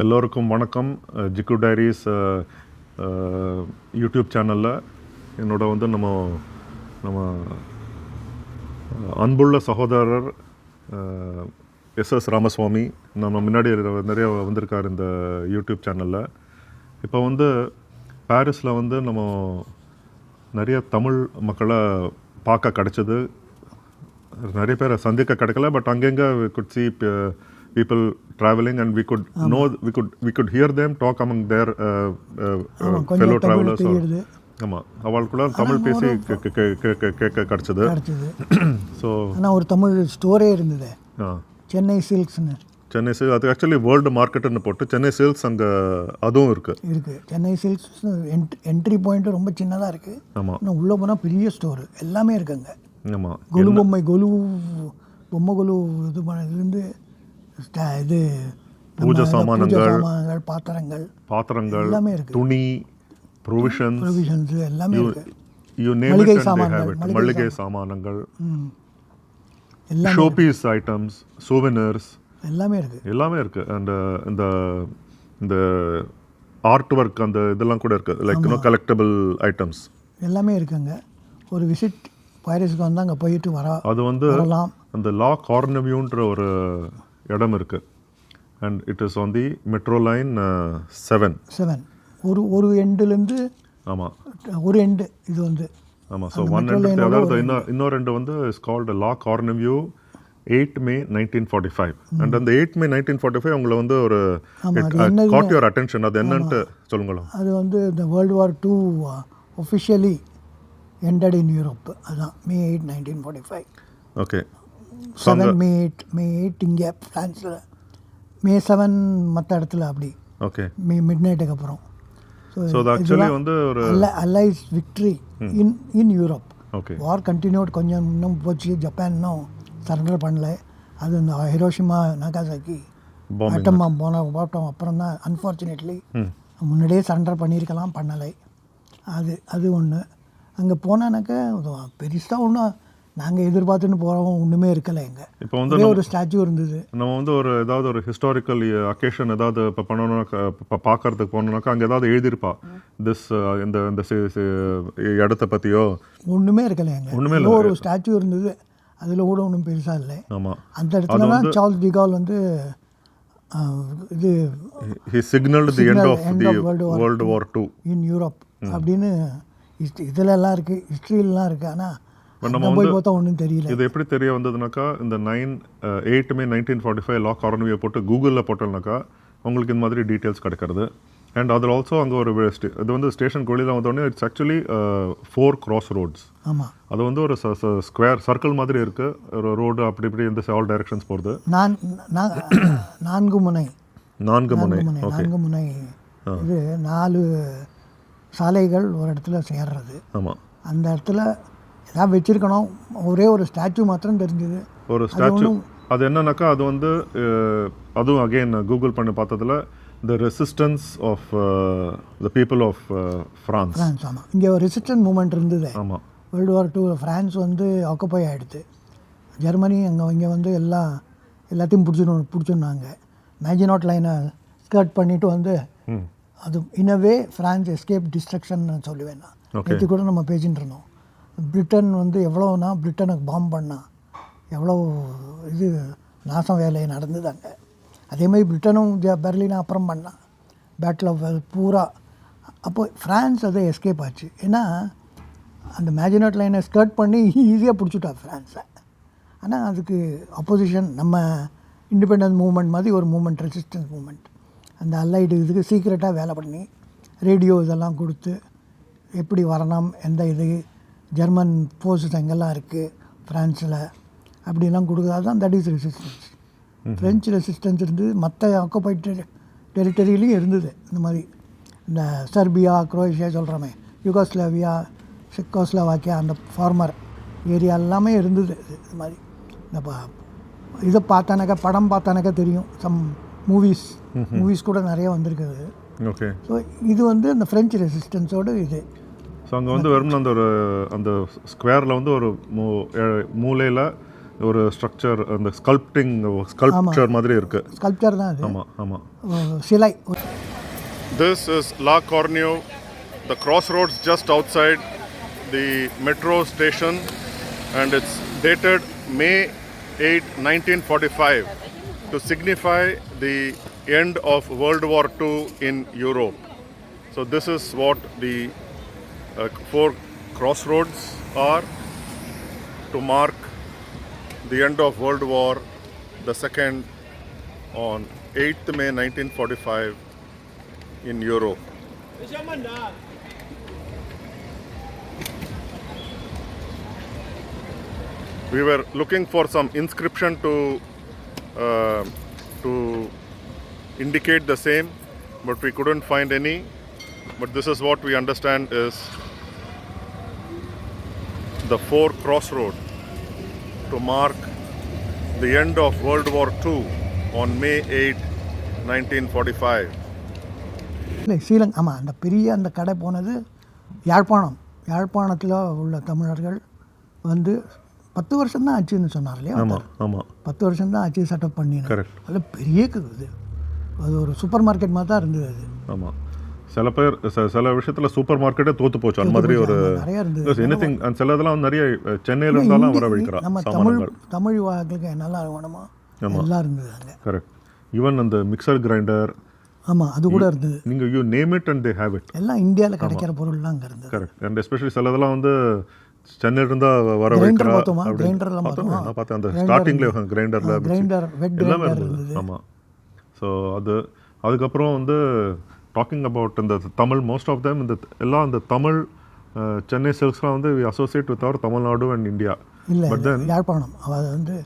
எல்லோருக்கும் வணக்கம். ஜிக்கு டைரிஸ் யூடியூப் சேனலில் என்னோட வந்து நம்ம நம்ம அன்புள்ள சகோதரர் எஸ் எஸ் ராமசுவாமி. நம்ம முன்னாடி நிறைய வந்திருக்கார் இந்த யூடியூப் சேனலில். இப்போ வந்து பாரிஸில் வந்து நம்ம நிறைய தமிழ் மக்களை பார்க்க கிடச்சிது. நிறைய பேரை சந்திக்க கிடைக்கல பட் அங்கங்கே good people travelling and we could know we could we could hear them talk among their fellow கொஞ்சம் தமிழ் ட்ராவலர்ஸ் தெரியுது. ஆமாம் அவளுக்குள்ள தமிழ் பேசி கே- கே- கே- கே- கே- கேட்க கிடச்சிது. கிடச்சிது. ஸோ ஆனால் ஒரு தமிழ் ஸ்டோரே இருந்தது. சென்னை சில்க்ஸ்னு. சென்னை சில் அது ஆக்சுவலி வேர்ல்டு மார்க்கெட்டுன்னு போட்டு சென்னை சில்க்ஸ் அங்கே அதுவும் இருக்குது இருக்குது சென்னை சில்க்ஸ் என்ட்ரி பாயிண்ட்டு ரொம்ப சின்னதாக இருக்குது ஆமாம் இன்னும் உள்ளே போனால் பெரிய ஸ்டோரு எல்லாமே இருக்குங்க ஆமாம் கொலு பொம்மை கொலு பொம்மை கொலு இது பண்ணதுலேருந்து இது பூஜை சாமானங்கள். பாத்திரங்கள் பாத்திரங்கள் எல்லாமே இருக்குது துணி ப்ரொவிஷன்ஸ் ப்ரொவிஷன்ஸு எல்லாமே இருக்குது யூ நேம் மளிகை சாமான்கள், மளிகை சாமானங்கள் எல்லாம் ஷோபீஸ் ஐட்டம்ஸ் சோவினர்ஸ் எல்லாமே இருக்குது எல்லாமே இருக்கு. அண்ட் இந்த இந்த ஆர்ட் ஒர்க் அந்த இதெல்லாம் கூட இருக்கு. லைக் இன்னும் கலெக்டபிள் ஐட்டம்ஸ் எல்லாமே இருக்குங்க. ஒரு விசிட் பாரிஸுக்கு வந்து அங்கே போயிட்டு வர அது வந்து அந்த லா கார்னவியூன்ற ஒரு இடம் இருக்கு. And it is on the metro line seven seven ஒரு ஒரு எண்டுலேருந்து ஆமாம் ஒரு எண்டு இது வந்து. ஆமாம் ஸோ ஒன் ரெண்டு அதாவது இன்னொரு இன்னொரு ரெண்டு வந்து is called La Courneuve eight May nineteen forty five and அந்த eight May nineteen forty five உங்களை வந்து ஒரு காட் யுவர் அட்டென்ஷன் அது என்னன்ட்டு சொல்லுங்களேன் அது வந்து இந்த world war two officially ended in Europe அதுதான் May eight nineteen forty five okay seven May eight May eight இங்கே ஃப்ரான்ஸில் மே செவன் மற்ற இடத்துல அப்படி. ஓகே மே மிட் நைட்டுக்கு அப்புறம். ஸோ ஆக்சுவலி வந்து ஒரு allies victory in in Europe okay war continued கொஞ்சம் இன்னும் போச்சு. ஜப்பான் இன்னும் சரண்டர் பண்ணல. அது இந்த ஹிரோஷிமா நகாசாக்கி அட்டம்மா போன போட்டோம். அப்புறம் தான் அன்ஃபார்ச்சுனேட்லி முன்னாடியே சரண்டர் பண்ணியிருக்கலாம் பண்ணலை. அது அது ஒன்று அங்கே போனானாக்கா பெருசாக ஒன்றும் நாங்கள் எதிர்பார்த்துன்னு போகிறோம் ஒன்றுமே இருக்கலை எங்கே. இப்போ வந்து ஒரே ஸ்டாச்சு இருந்தது. நம்ம வந்து ஒரு ஏதாவது ஒரு ஹிஸ்டாரிக்கல் அக்கேஷன் ஏதாவது இப்போ பண்ணணும்னாக்கா இப்போ பார்க்கறதுக்கு போனோம்னாக்கா அங்கே ஏதாவது எழுதியிருப்பா. திஸ் இந்த இந்த சி- இடத்த பற்றியோ ஒன்றுமே இருக்கலை எங்க. ஒண்ணுமே ஏதோ ஒரு ஸ்டாச்சு இருந்தது. அதில் கூட ஒன்றும் பெருசாக இல்லை. ஆமாம் அந்த இடத்துல தான் சார்ல்ஸ் டிகால் வந்து இது he signal the end of the world war two in Europe அப்படின்னு ஹிஸ்ட்ரி இதில் எல்லாம் இருக்குது ஹிஸ்ட்ரியிலலாம் இருக்குது ஆனால் நம்ம அங்கே போய் பார்த்தா ஒன்றும் தெரியல. இது எப்படி தெரிய வந்ததுனாக்கா இந்த nine eight May nineteen forty five La காரன்வியை போட்டு கூகுளில் போட்டோம்னாக்கா உங்களுக்கு இந்த மாதிரி டீட்டெயில்ஸ் கிடைக்கிறது. அண்ட் அதில் ஆல்சோ அங்கே ஒரு இது வந்து ஸ்டேஷன் வெளியில் வந்தோடனே it's actually four cross roads ஆமாம் அது வந்து ஒரு ஸ்கொயர் சர்க்கிள் மாதிரி இருக்கு. ஒரு ரோடு அப்படி இப்படி இந்த ஆல் டைரக்ஷன்ஸ் போகிறது நான் நான் நான்கு முனை. நான்கு முனை. நான்கு முனை நான்கு முனை. இது நாலு சாலைகள் ஒரு இடத்துல சேர்றது. ஆமாம் அந்த இடத்துல ஏதாவது வச்சிருக்கணும். ஒரே ஒரு ஸ்டாச்சு மாத்திரம் தெரிஞ்சது. ஒரு ஸ்டாச்சு. அது என்னன்னாக்கா அது வந்து அதுவும் அகைன் கூகுள் பண்ணி பார்த்ததுல the resistance of the people of France France ஆமாம் இங்கே ஒரு ரெசிஸ்டன்ட் மூமெண்ட் இருந்தது. ஆமாம் வேர்ல்டு வார் டூ ஃப்ரான்ஸ் வந்து ஆக்குப்பை ஆகிடுது ஜெர்மனி அங்கே இங்கே வந்து எல்லாம் எல்லாத்தையும் பிடிச்சிடணும் பிடிச்சிருந்தாங்க. மேஜினாட் லைனை ஸ்கர்ட் பண்ணிட்டு வந்து அது இனவே ஃப்ரான்ஸ் எஸ்கேப் டிஸ்ட்ரக்ஷன் சொல்லுவேன் நான். நேற்று கூட நம்ம பேசிட்டு இருந்தோம். பிரிட்டன் வந்து எவ்வளோனா பிரிட்டனுக்கு பாம் பண்ணால் எவ்வளோ இது நாசம் வேலை நடந்தது அங்கே. அதே மாதிரி பிரிட்டனும் ஜ- பெர்லினும் அப்புறம் பண்ணான் பேட்டில் ஆஃப் பூரா. அப்போது ஃப்ரான்ஸ் அதை எஸ்கேப் ஆச்சு. ஏன்னா அந்த மேஜினட் லைனை ஸ்கர்ட் பண்ணி ஈஸியாக பிடிச்சிட்டா ஃப்ரான்ஸை ஆனால் அதுக்கு அப்போசிஷன் நம்ம இண்டிபெண்டன்ஸ் மூமெண்ட் மாதிரி ஒரு மூமெண்ட் ரெசிஸ்டன்ஸ் மூமெண்ட் அந்த அலைடு இதுக்கு சீக்ரெட்டாக வேலை பண்ணி ரேடியோ இதெல்லாம் கொடுத்து எப்படி வரணும் எந்த இது ஜெர்மன் ஃபோர்ஸஸ் எங்கெல்லாம் இருக்குது ஃப்ரான்ஸில். அப்படிலாம் கொடுக்குறது தான் that is resistance French resistance இருந்தது. மற்ற ஆக்குபைட் டெரிட்டரியிலையும் இருந்தது. இந்த மாதிரி இந்த சர்பியா குரோஷியா சொல்கிறோமே யுகோஸ்லாவியா செக்கோஸ்லோவாக்கியா அந்த ஃபார்மர் ஏரியா எல்லாமே இருந்தது. இது மாதிரி. இந்த ப- இதை பார்த்தானாக்கா படம் பார்த்தானாக்கா தெரியும். சம் மூவிஸ் மூவிஸ் கூட நிறைய வந்திருக்குது. ஓகே ஸோ இது வந்து அந்த ஃப்ரெஞ்சு ரெசிஸ்டன்ஸோட இது. ஸோ அங்கே வந்து வெறும் அந்த ஒரு அந்த ஸ்கொயரில் வந்து ஒரு மூ மூலையில் ஒரு ஸ்ட்ரக்சர் அந்த ஸ்கல்ப்டிங் ஸ்கல்ப்சர் மாதிரி இருக்கு ஸ்கல்ப்சர் தான் அது ஆமாம் ஆமாம் சிலை This is La Cornue, the crossroads just outside the metro station, and it's dated May 8, 1945, to signify the end of World War II in Europe. So, this is what the uh, four crossroads are to mark the end of World War the second on 8th May 1945 in Europe. We were looking for some inscription to uh, to indicate the same, but we couldn't find any. But this is what we understand is the four crossroad to mark the end of World War II on May 8, 1945. இல்லை ஸ்ரீலங் ஆமாம் அந்த பெரிய அந்த கடை போனது யாழ்ப்பாணம். யாழ்ப்பாணத்தில் உள்ள தமிழர்கள் வந்து பத்து வருஷம்தான் ஆச்சுன்னு சொன்னார் இல்லையா ஆமாம் ஆமாம் பத்து வருஷம்தான் ஆச்சு செட்டப் Correct. அதில் பெரிய இது. அது ஒரு சூப்பர் மார்க்கெட் மாதிரி தான் இருந்தது அது. ஆமாம் சில பேர் சில விஷயத்தில் சூப்பர் மார்க்கெட்டே தோத்து போச்சு. அந்த மாதிரி ஒரு ஆமா, நிறைய இருந்தது எனி திங் சில இதெல்லாம் நிறைய சென்னையில இருந்தாலும் வரவழைக்கிறா சாமான்கள். தமிழ் வாக்களுக்கு என்னெல்லாம் வேணுமோ எல்லாம் இருந்தது கரெக்ட் ஈவன் அந்த மிக்சர் கிரைண்டர் ஆமாம் அது கூட இருந்தது நீங்கள் you name it and they have it எல்லாம் இந்தியாவில் கிடைக்கிற பொருள்லாம் அங்கே இருந்தது. கரெக்ட் அண்ட் எஸ்பெஷலி சில இதெல்லாம் வந்து சென்னையில இருந்தா வர வைக்கிறா பார்த்தோமா? நான் பார்த்தேன். அந்த ஸ்டார்டிங்ல. கிரைண்டர்ல எல்லாமே grinder இருந்தது. இருந்தது. ஆமாம் ஸோ அது அதுக்கப்புறம் வந்து டாக்கிங் அபவுட் இந்த தமிழ் மோஸ்ட் ஆஃப் them இந்த எல்லாம் இந்த தமிழ் சென்னை சில்க்ஸ்லாம் வந்து அசோசியேட் வித் அவர் தமிழ்நாடு அண்ட் இந்தியா இல்லை பட் தென் யாழ்ப்பாணம் அது வந்து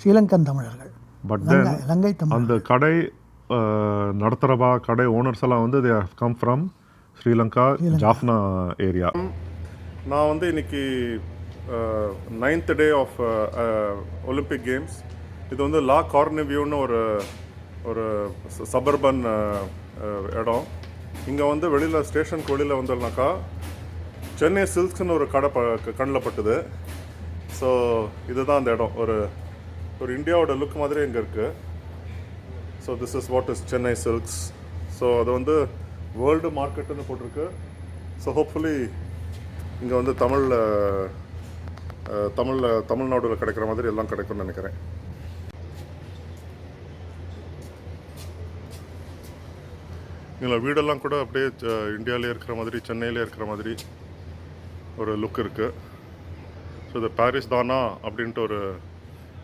ஸ்ரீலங்கன் தமிழர்கள். பட் தென் லங்கை லங்கை தமிழ் அந்த கடை அஹ், நடத்துறவா கடை ஓனர்ஸ் எல்லாம் வந்து they come from Sri Lanka Jaffna area நான் வந்து இன்னைக்கு ninth day of Olympic games இது வந்து லா கார்னிவியூன்னு ஒரு ஒரு சபர்பன் இடம். இங்கே வந்து வெளியில் ஸ்டேஷன் வெளியில் வந்தோம்னாக்கா சென்னை சில்க்ஸ்னு ஒரு கடை ப கண்ணில் பட்டுது ஸோ இதுதான் அந்த இடம். ஒரு ஒரு இந்தியாவோட லுக் மாதிரி இங்கே இருக்குது so this is what is Chennai silks so அது வந்து வேர்ல்டு மார்க்கெட்டுன்னு போட்டிருக்கு. ஸோ ஹோப்ஃபுல்லி இங்கே வந்து தமிழில் தமிழில் தமிழ்நாடுல கிடைக்கிற மாதிரி எல்லாம் கிடைக்கும்னு நினைக்கிறேன். இதில் வீடெல்லாம் கூட அப்படியே இந்தியாவிலே இருக்கிற மாதிரி சென்னையிலே இருக்கிற மாதிரி ஒரு லுக் இருக்குது ஸோ இது பாரிஸ் தானா அப்படின்ட்டு ஒரு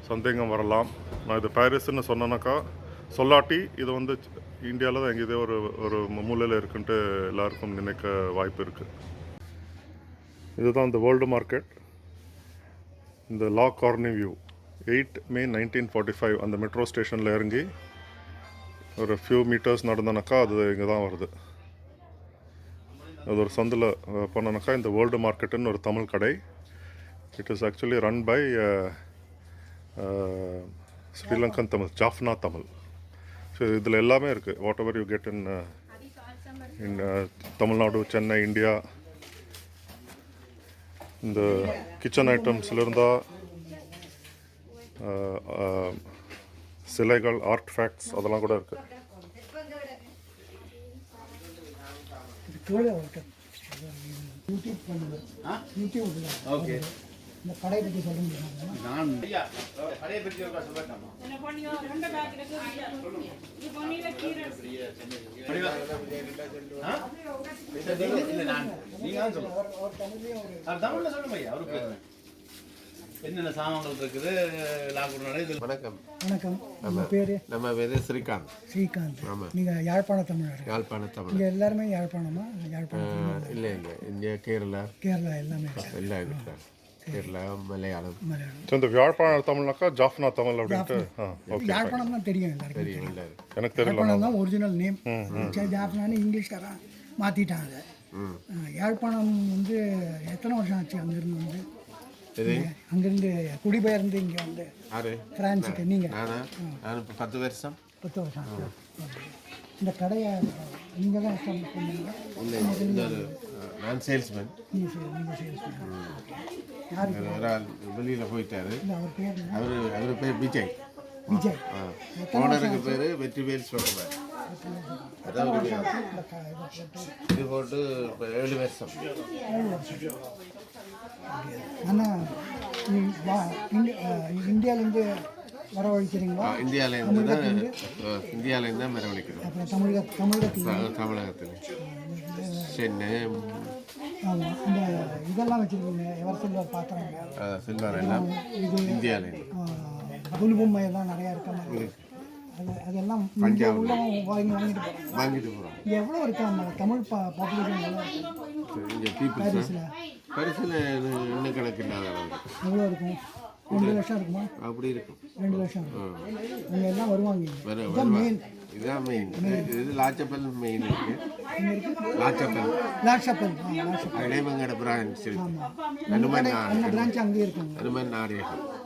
சந்தேகம் வரலாம். நான் இது பாரிஸ்ன்னு சொன்னேனாக்கா சொல்லாட்டி இது வந்து இந்தியாவில் தான் எங்கேயோ ஒரு ஒரு மூலையில் இருக்குன்ட்டு எல்லாருக்கும் நினைக்க வாய்ப்பு இருக்குது இதுதான் இந்த வேர்ல்டு மார்க்கெட் இந்த La Courneuve eight May nineteen forty five அந்த மெட்ரோ ஸ்டேஷனில் இறங்கி ஒரு ஃபியூ மீட்டர்ஸ் நடந்தனாக்கா அது இங்கே தான் வருது. அது ஒரு சந்தில் பண்ணனாக்கா இந்த வேர்ல்டு மார்க்கெட்டுன்னு ஒரு தமிழ் கடை. It is actually run by Sri Lankan Tamil Jaffna Tamil. So இதில் எல்லாமே இருக்குது whatever you get in in Tamil Nadu Chennai India இந்த கிச்சன் ஐட்டம்ஸில் இருந்தால் சிலைகள் ஆர்ட் ஃபேக்ட்ஸ் அதெல்லாம் கூட இருக்குது நான் நீங்க சொல்லுங்க தமிழ்ல சொல்லுங்க ஐயா அவருக்கு என்னென்ன சாமான்கள் இருக்குது? இதில் வணக்கம். வணக்கம். உங்கள் பேர்? நம்ம பேரு ஸ்ரீகாந்த். ஸ்ரீகாந்த். நீங்கள் யாழ்ப்பாண தமிழர்? யாழ்ப்பாண தமிழ் இங்கே எல்லாருமே யாழ்ப்பாணமா? யாழ்ப்பாணம் இல்லை இல்லை. இங்கே கேரளா. கேரளா எல்லாமே. எல்லாம் இருக்கு கேரளா மலையாளம். மலையாளம். இந்த வியாழ்ப்பாண தமிழ்னாக்கா ஜாஃப்னா தமிழ் அப்படின்ட்டு. யாழ்ப்பாணம் தான் தெரியும் எல்லாருக்கும். தெரியும் இல்லை எனக்கு தெரியல யாழ்ப்பாணம் தான் ஒரிஜினல் நேம் ஜாஃப்னான்னு இங்கிலீஷ்காரன் மாற்றிட்டாங்க யாழ்ப்பாணம் வந்து எத்தனை வருஷம் ஆச்சு அங்கேருந்து வந்து? அங்கேருந்து குடிபெயர்ந்து இங்கே வந்து ஆறு ஃப்ரான்ஸுக்கு நீங்கள் நானா? இப்போ பத்து வருஷம். பத்து வருஷம். இந்த கடையை நீங்கள் தான் இல்லை நான் சேல்ஸ்மேன் வெளியில் போயிட்டாரு. அவர்? அவர் அவர் பேர் விஜய். விஜய். ஓனருக்கு பேர் சொல்லுவார் அதான் ஒரு பேர். போட்டு இது போட்டு இப்போ ஏழு வருஷம். ஆனால் இந்தியாவிலேருந்து வரவழைக்கிறீங்களா? இந்தியாவிலேருந்து தான் இந்தியாவிலேருந்து தான் மரவழிக்கிறோம் அப்புறம் தமிழக தமிழகத்தில் தமிழகத்தில் சென்னை ஆமாம் இந்த இதெல்லாம் வச்சுருக்கீங்க எவர் சில்வர் பாத்திரங்க சில்வர் எல்லாம் இந்தியாவிலேருந்து. புலி பொம்மை எல்லாம் நிறையா இருக்க அது அதெல்லாம் வாங்கி வாங்கிட்டு போகிறாங்க வாங்கிட்டு போகிறோம் எவ்வளோ இருக்கு தமிழ் பா பாப்புலேஷன் எவ்வளோ இங்கே பீப்புள்ஸ் பரிசில். இன்னும் கணக்கு இல்லாத எவ்வளோ இருக்கும். ரெண்டு லட்சம் இருக்குமா? அப்படி இருக்கும். ரெண்டு லட்சம் இருக்கும். அங்கே எல்லாம் வருவாங்க இதுதான் மெயின் இதுதான் மெயின் இது லாச்சப்பல் மெயின் இருக்கு. La Chapelle. லாட்சப்பல் இடைமங்கட பிரான்ச் இருக்கு அந்த அந்த பிரான்ச் அங்கேயே இருக்குங்க அனுமன் ஆடியகம் ஆ?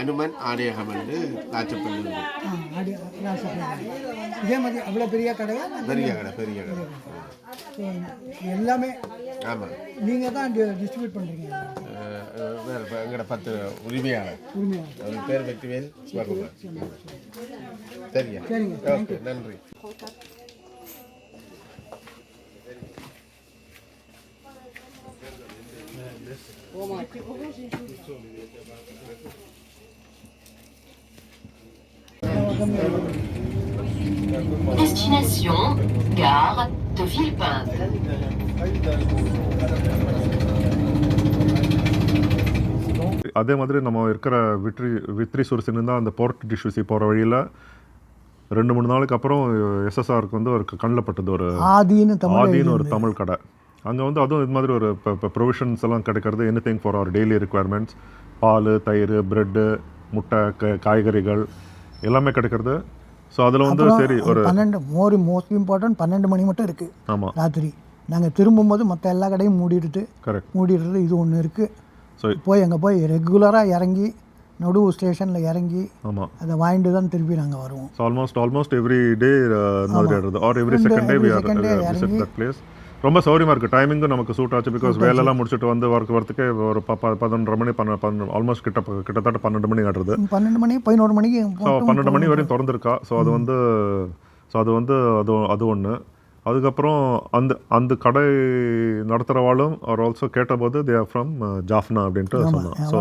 அனுமன் ஆடியகம் வந்து லாட்சப்பல் இதே மாதிரி அவ்வளோ பெரிய கடையா பெரிய கடை பெரிய கடை. எல்லாமே ஆமாம் நீங்கள் தான் டிஸ்ட்ரிபியூட் பண்ணுறீங்க வேறு எங்கட பத்து உரிமையாளர். உரிமையாக அவர் பேர் வெற்றிவேல் சிவகுமார் சரியா சரிங்க ஓகே நன்றி. Destination, gare de Villepinte. அதே மாதிரி நம்ம இருக்கிற விட்ரி வித்ரி சுரசின்னு தான் அந்த போர்ட் டிஷ்யூசி போகிற வழியில் ரெண்டு மூணு நாளுக்கு அப்புறம் எஸ்எஸ்ஆருக்கு வந்து ஒரு கண்ணில் பட்டது ஒரு ஆதின்னு ஒரு தமிழ் கடை அங்கே வந்து அதுவும் இது மாதிரி ஒரு இப்போ இப்போ ப்ரொவிஷன்ஸ் எல்லாம் கிடைக்கிறது anything for our daily requirements பால் தயிர் பிரெட்டு முட்டை க காய்கறிகள் எல்லாமே கிடைக்கிறது. ஸோ அதில் வந்து சரி ஒரு பன்னெண்டு மோர் மோஸ்ட் இம்பார்ட்டன்ட் பன்னெண்டு மணி மட்டும் இருக்குது ஆமாம் ராத்திரி. நாங்கள் திரும்பும்போது மற்ற எல்லா கடையும் மூடிடுது கரெக்ட் மூடிடுறது இது ஒன்று இருக்குது ஸோ போய் அங்கே போய் ரெகுலராக இறங்கி நடுவு ஸ்டேஷனில் இறங்கி ஆமாம் அதை வாங்கிட்டு தான் திருப்பி நாங்கள் வருவோம். Almost almost every day or every second day we are visit that place ரொம்ப சௌரியமாக இருக்குது டைமிங்கும் நமக்கு சூட் ஆச்சு பிகாஸ் வேலையெல்லாம் முடிச்சுட்டு வந்து ஒர்க் வரத்துக்கே ஒரு ப பதினொன்றரை மணி பன்ன பன்னெண்டு ஆல்மோஸ்ட் கிட்ட கிட்டத்தட்ட பன்னெண்டு மணி ஆடுறது பன்னெண்டு மணி பதினோரு மணிக்கு ஸோ பன்னெண்டு மணி வரையும் திறந்துருக்கா. ஸோ அது வந்து ஸோ அது வந்து அது அது ஒன்று அதுக்கப்புறம் அந்த அந்த கடை நடத்துகிறவாளும் அவர் ஆல்சோ கேட்டபோது தே ஆர் ஃப்ரம் ஜாஃப்னா அப்படின்ட்டு சொன்னான் ஸோ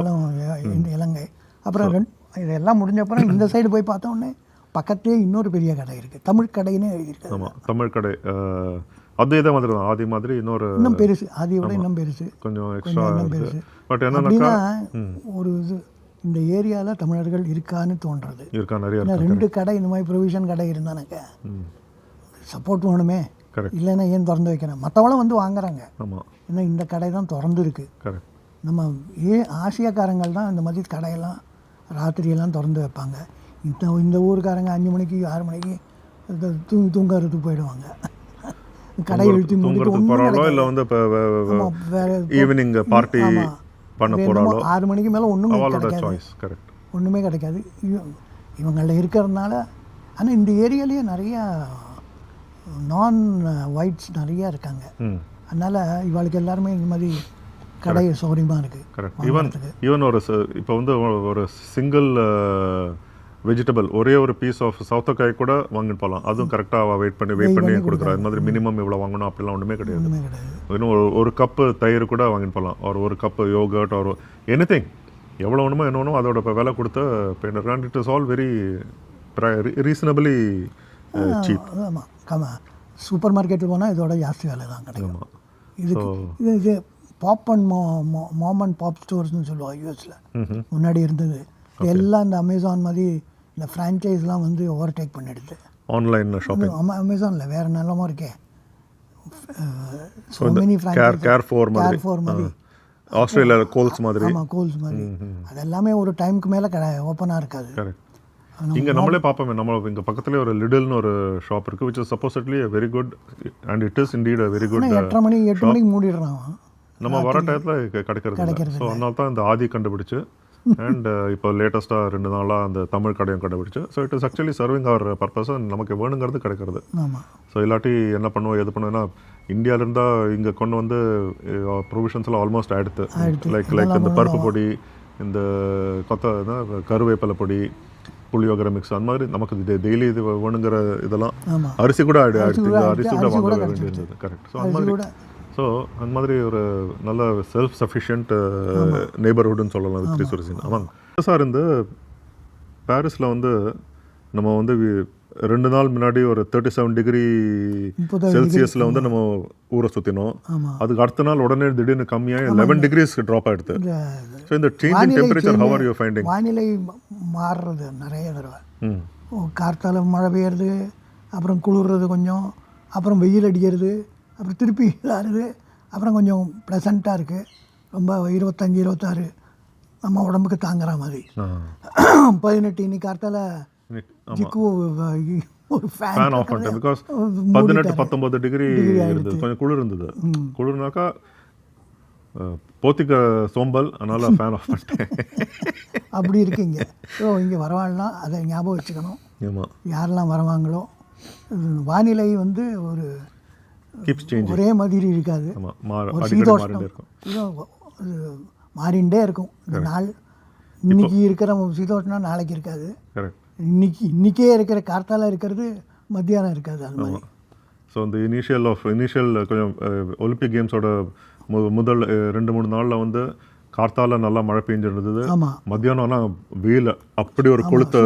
இலங்கை. அப்புறம் இதெல்லாம் முடிஞ்ச அப்புறம் இந்த சைடு போய் பார்த்த உடனே பக்கத்துலேயே இன்னொரு பெரிய கடை இருக்குது தமிழ் கடைன்னு எழுதியிருக்கு ஆமாம் தமிழ் கடை அஹ், அதே இதே மாதிரி தான். ஆதி மாதிரி இன்னொரு இன்னும் பெருசு. அதை விட இன்னும் பெருசு. கொஞ்சம் எக்ஸ்ட்ரா பெருசு. பட் அப்படின்னா ஒரு இது இந்த ஏரியாவில் தமிழர்கள் இருக்கான்னு தோன்றது. இருக்கா நிறைய ரெண்டு கடை இந்த மாதிரி ப்ரொவிஷன் கடை இருந்தானாக்க சப்போர்ட் வேணுமே. இல்லைன்னா ஏன் திறந்து வைக்கிறேன் மற்றவங்களும் வந்து வாங்குறாங்க. ஏன்னா இந்த கடை தான் திறந்து இருக்கு நம்ம ஏ ஆசியாக்காரங்கள் தான் இந்த மாதிரி கடையெல்லாம் ராத்திரியெல்லாம் திறந்து வைப்பாங்க. இந்த இந்த ஊருக்காரங்க அஞ்சு மணிக்கு ஆறு மணிக்கு தூங்கி தூங்கறதுக்கு போயிடுவாங்க. கடை இழுத்தி மூடிட்டு தூங்குறதுக்கு போகிறாளோ இல்லை வந்து இப்போ ஈவினிங் பார்ட்டி. பண்ண போகிறாளோ ஆறு மணிக்கு மேலே ஒன்றும் அவளோட சாய்ஸ் கரெக்ட் ஒன்றுமே கிடைக்காது. இவ- இவங்கள்ட்ட இருக்கிறதுனால ஆனால் இந்த ஏரியாலேயே நிறையா நான் ஒயிட்ஸ் நிறையா இருக்காங்க. அதனால் இவாளுக்கு எல்லாருமே இந்த மாதிரி கடை சௌகரியமாக இருக்குது கரெக்ட் ஈவன் ஈவன் ஒரு இப்போ வந்து ஒரு சிங்கிள் வெஜிடபிள் ஒரே ஒரு பீஸ் ஆஃப் சவுத்தக்காய் கூட வாங்கிட்டு போகலாம் அதுவும் கரெக்டாக வெயிட் பண்ணி வெயிட் பண்ணி கொடுக்குறா. இந்த மாதிரி மினிமம் இவ்வளோ வாங்கணும் அப்படிலாம் ஒன்றுமே கிடையாது. ஒன்றுமே கிடையாது. இன்னும் ஒரு ஒரு கப்பு தயிர் கூட வாங்கிட்டு போகலாம் ஒரு ஒரு கப்பு யோகர்ட் ஒரு எனி திங் எவ்வளோ வேணுமோ என்ன வேணுமோ அதோட இப்போ விலை கொடுத்து இப்போ it is all very reasonably cheap ஆமாம் கம சூப்பர் மார்க்கெட்டில் போனால் இதோட ஜாஸ்தி விலை தான் கிடைக்கும். இதுக்கு இது இது பாப் அண்ட் மோ மாம் அண்ட் பாப் ஸ்டோர்ஸ்னு சொல்லுவாங்க யூஎஸில் ம் முன்னாடி இருந்தது. எல்லாம் இந்த அமேசான் மாதிரி இந்த ஃப்ரான்ச்சைஸ்லாம் வந்து ஓவர்டேக் பண்ணிடுது. ஆன்லைன் ஷாப்பிங் அம அமேசானில் வேறு நல்லமா இருக்கே. So many care Carrefour மாதிரி. ஃபோர் மாதிரி. ஆஸ்திரேலியா கோல்ஸ் மாதிரி. ஆமாம் கோல்ஸ் மாதிரி. அது எல்லாமே ஒரு டைமுக்கு மேலே கடை ஓப்பனாக இருக்காது. இங்கே நம்மளே பார்ப்போமே நம்ம இங்கே பக்கத்துலேயே ஒரு லிடில்னு ஒரு ஷாப் இருக்குது which is supposedly very good and it is indeed very good எட்டரை மணி எட்டு மணிக்கு மூடிடுறான். நம்ம வர டயத்தில் கிடைக்கிறது ஸோ அதனால தான் இந்த ஆதி கண்டுபிடிச்சு அண்ட் இப்போ லேட்டஸ்ட்டாக ரெண்டு நாளாக அந்த தமிழ் கடையும் கண்டுபிடிச்சு. So it is actually serving our purpose நமக்கு வேணுங்கிறது கிடைக்கிறது. ஸோ இல்லாட்டி என்ன பண்ணுவோம் எது பண்ணுவோம்னா இந்தியாவிலேருந்தா இங்கே கொண்டு வந்து ப்ரொவிஷன்ஸ்லாம் ஆல்மோஸ்ட் ஆயிடுத்து. லைக் லைக் இந்த பருப்பு பொடி இந்த கொத்த கருவேப்பிலை பொடி புளியோகரை மிக்ஸ் அந்த மாதிரி நமக்கு டெய்லி இது வேணுங்கிற இதெல்லாம். அரிசி கூட அரிசி கூட வாங்க. வேண்டியிருந்தது. கரெக்ட் ஸோ அந்த மாதிரி ஸோ அந்த மாதிரி ஒரு நல்ல செல்ஃப் சஃபிஷியன்ட் நெய்பர்ஹுட்னு சொல்லலாம் வித் ரிசோர்ஸின் ஆமாங்க. சார் இந்த பாரிஸில் வந்து நம்ம வந்து ரெண்டு நாள் முன்னாடி ஒரு தேர்ட்டி செவன் டிகிரி செல்சியஸில் வந்து நம்ம ஊரை சுற்றினோம். அதுக்கு அடுத்த நாள் உடனே திடீர்னு கம்மியாகி லெவன் டிகிரிஸ் ட்ராப் ஆகிடுது ஸோ இந்த சேஞ்ச் இன் வானிலை temperature change- how are you finding வானிலை மாறுறது நிறைய தடவை. கார்த்தால மழை பெய்யறது அப்புறம் குளிர்றது கொஞ்சம் அப்புறம் வெயில் அடிக்கிறது அப்புறம் திருப்பி இதாகுது. அப்புறம் கொஞ்சம் ப்ளசண்ட்டாக இருக்குது ரொம்ப இருபத்தஞ்சி இருபத்தாறு நம்ம உடம்புக்கு தாங்குற மாதிரி. பதினெட்டு இன்னைக்கு கார்த்தால ஜிக்கு ஒரு ஃபேன் ஆஃப் பண்ணிட்டேன். பிகாஸ். பதினெட்டு பத்தொன்பது டிகிரி இருந்தது. கொஞ்சம் குளிர் இருந்தது குளிர்னாக்கா போத்திக்க சோம்பல் அதனால ஃபேன் ஆஃப் பண்ணிட்டேன். அப்படி இருக்கீங்க. ஸோ இங்கே வரவாள்னா அதை ஞாபகம் வச்சுக்கணும். யாரெல்லாம் வருவாங்களோ வானிலை வந்து ஒரு கீப்ஸ் சேஞ்ச் ஒரே மாதிரி இருக்காது. ஒரு சீதோஷ்ணம். மாறிண்டே இருக்கும். இந்த நாள் இன்னைக்கு இருக்கிற சீதோஷ்ணம் நாளைக்கு இருக்காது. கரெக்ட் இன்னைக்கு இன்னைக்கே இருக்கிற கார்த்தால இருக்கிறது மத்தியானம் இருக்காது அது மாதிரி. ஸோ இந்த இனிஷியல் ஆஃப் இனிஷியல் கொஞ்சம் ஒலிம்பிக் கேம்ஸோட முதல் ரெண்டு மூணு நாளில் வந்து கார்த்தால நல்லா மழை பெஞ்சிருந்தது. ஆமா. மத்தியானம் ஆனால் வெயில் அப்படி ஒரு கொளுத்த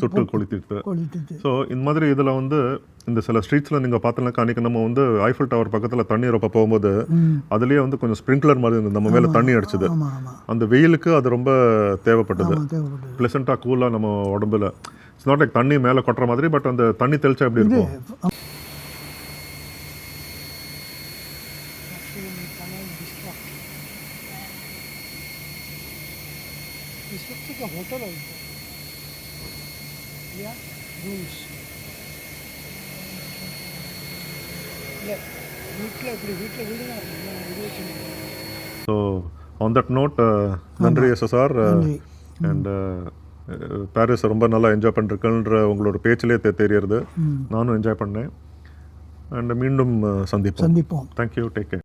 சுட்டு கொளுத்திட்டு. ஸோ இந்த மாதிரி இதில் வந்து இந்த சில ஸ்ட்ரீட்ஸில் நீங்கள் பார்த்தீங்கன்னாக்கா அன்றைக்கி நம்ம வந்து ஐஃபில் டவர் பக்கத்தில் தண்ணி ரொம்ப போகும்போது அதுலேயே வந்து கொஞ்சம் ஸ்ப்ரிங்க்லர் மாதிரி இருந்தது. நம்ம மேலே தண்ணி அடிச்சது. அந்த வெயிலுக்கு அது ரொம்ப தேவைப்பட்டது. ப்ளசண்ட்டாக கூலாக நம்ம உடம்புல. இட்ஸ் நாட் லைக் தண்ணி மேலே கொட்டுற மாதிரி பட் அந்த தண்ணி தெளிச்சா எப்படி இருக்கும்? ஹோட்டல் ரூல்ஸ் இல்லை வீட்டில் இப்படி வீட்டில் வீடு தான் இது வச்சுருந்தேன் ஸோ ஆன் தட் நோட் நன்றி எஸ்எஸ்ஆர் நன்றி. அண்ட் பாரிஸ் ரொம்ப நல்லா என்ஜாய் பண்ணிருக்கேன்ற உங்களோட பேச்சிலே தெ தெரியறது. நானும் என்ஜாய் பண்ணேன். அண்ட் மீண்டும் uh, சந்திப்போம். சந்திப்போம். Thank you take care